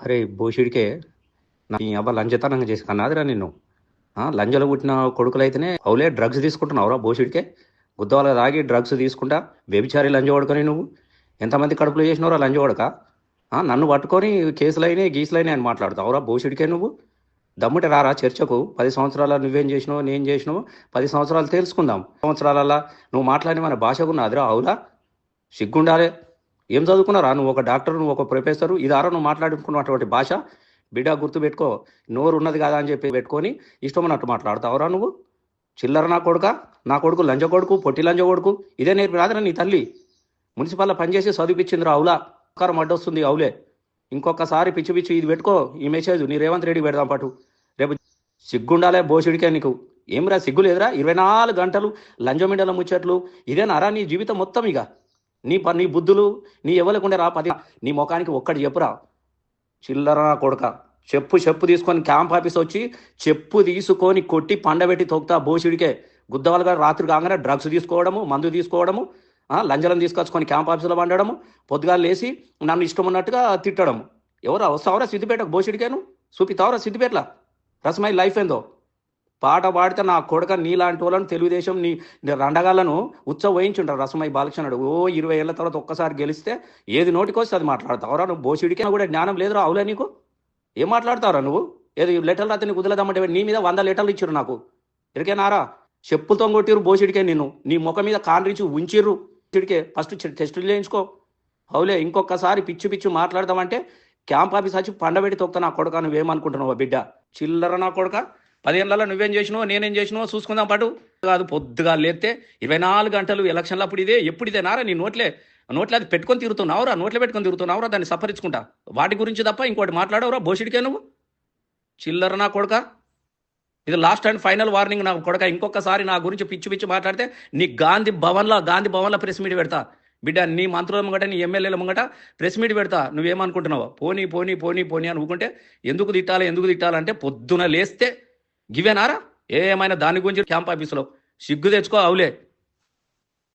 అరే బోషిడికే నా ఈ అబ్బా లంచతనంగా చేసి కన్నాదిరా నిన్ను. లంజలు లంజలో పుట్టిన కొడుకులైతేనే అవులే డ్రగ్స్ తీసుకుంటున్నావురా బోషిడికే గుద్దవాళ్ళ తాగి డ్రగ్స్ తీసుకుంటా వ్యభిచారి లంజ కొడుకొని నువ్వు. ఎంతమంది కడుపులో చేసినవరా లంజ కొడక నన్ను పట్టుకొని కేసులైనాయి గీసులైనాయి అని మాట్లాడుతావురా బోషిడికే నువ్వు. దమ్ముట రారా చర్చకు. పది సంవత్సరాల నువ్వేం చేసినావు నేను చేసినావు పది సంవత్సరాలు తెలుసుకుందాం. సంవత్సరాలల్లా నువ్వు మాట్లాడి మన భాషకు అవులా సిగ్గుండాలే. ఏం చదువుకున్నారా? నువ్వు ఒక డాక్టర్ నువ్వు ఒక ప్రొఫెసరు. ఇదారా నువ్వు మాట్లాడుకున్నటువంటి భాష? బిడ్డ గుర్తు పెట్టుకో నోరు ఉన్నది కదా అని చెప్పి పెట్టుకొని ఇష్టమన్నట్టు మాట్లాడతావురా నువ్వు? చిల్లర నా కొడుక? నా కొడుకు లంజ కొడుకు పొట్టి లంజ కొడుకు. ఇదే నేర్పి రాదురా నీ తల్లి. మున్సిపల్లో పనిచేసి చదివిపించింది అవులా. కారం అడ్డొస్తుంది అవులే. ఇంకొకసారి పిచ్చి పిచ్చి ఇది పెట్టుకో ఈ మెసేజ్ నీ రేవంత్ రెడ్డి పెడదాం పాటు. రేపు సిగ్గుండాలే బోసిడికే నీకు. ఏమిరా సిగ్గు లేదురా ఇరవై నాలుగు గంటలు లంజమిండల ముచ్చట్లు. ఇదేనారా నీ జీవితం మొత్తం ఇక? నీ ప నీ బుద్ధులు నీ ఎవరికుండే రా పది. నీ ముఖానికి ఒక్కటి చెప్పురా. చిల్లర నా కొడక. చెప్పు చెప్పు తీసుకొని క్యాంప్ ఆఫీస్ వచ్చి చెప్పు తీసుకొని కొట్టి పండబెట్టి తొక్కుతా బోసిడికే. గారు రాత్రి కాగానే డ్రగ్స్ తీసుకోవడము మందు తీసుకోవడము లంజలం తీసుకొచ్చుకొని క్యాంప్ ఆఫీసులో వండడము పొద్దుగాలు లేచి నన్ను ఇష్టం ఉన్నట్టుగా తిట్టడము. ఎవరు వస్తావరా సిద్దిపేటకు బోసిడికేను? చూపితావరా సిద్దిపేటలా. రసమై లైఫ్ ఏందో? పాట పాడితే నా కొడక నీలాంటి వాళ్ళను తెలుగుదేశం నీ రండగాలను ఉత్సవహించుంటారు రసమై బాలకృష్ణుడు. ఓ ఇరవై ఏళ్ళ తర్వాత ఒక్కసారి గెలిస్తే ఏది నోటికొస్తే అది మాట్లాడతావురా నువ్వు బోసిడికి కూడా జ్ఞానం లేదురా అవులే నీకు? ఏం మాట్లాడతావురా నువ్వు? ఏది లెటర్లు రాత్రి నీకు కుదలదమ్మంటే నీ మీద వంద లెటర్లు ఇచ్చిర్రు నాకు. ఇరికేనారా చెప్పులతో కొట్టిర్రు బోసిడికే నిన్ను. నీ ముఖం మీద కాన్రించి ఉంచిర్రు. చిడికే ఫస్ట్ టెస్టులు చేయించుకో. అవులే ఇంకొకసారి పిచ్చి పిచ్చి మాట్లాడదామంటే క్యాంప్ ఆఫీస్ వచ్చి పండబెట్టి తొక్తా నా కొడక. నువ్వేమనుకుంటున్నావు బిడ్డ? చిల్లర నా కొడక? పదిహేనులలో నువ్వేం చేసినావు నేనేం చేసినావు చూసుకుందాం పాటు. కాదు పొద్దుగా లేతే ఇరవై నాలుగు గంటలు ఎలక్షన్లు అప్పుడు ఇదే ఎప్పుడు ఇదే. నారా నీ నోట్లే నోట్లే అది పెట్టుకొని తిరుగుతున్నావురా నోట్లే పెట్టుకొని తిరుగుతున్నావురా దాన్ని సఫరించుకుంటా వాటి గురించి తప్ప ఇంకోటి మాట్లాడవురా భోషుడికే నువ్వు. చిల్లర నా కొడక. ఇది లాస్ట్ అండ్ ఫైనల్ వార్నింగ్ నా కొడక. ఇంకొకసారి నా గురించి పిచ్చి పిచ్చి మాట్లాడితే నీ గాంధీ భవన్లో గాంధీ భవన్లో ప్రెస్ మీట్ పెడతా. బిడ్డ నీ మంత్రుల ముంగట నీ ఎమ్మెల్యేల ముంగట ప్రెస్ మీట్ పెడతా. నువ్వేమనుకుంటున్నావు? పోనీ పోనీ పోనీ పోనీ అని ఎందుకు తిట్టాలి ఎందుకు తిట్టాలంటే పొద్దున లేస్తే గివేనారా ఏమైనా దాని గురించి క్యాంప్ ఆఫీసులో? సిగ్గు తెచ్చుకో అవులే.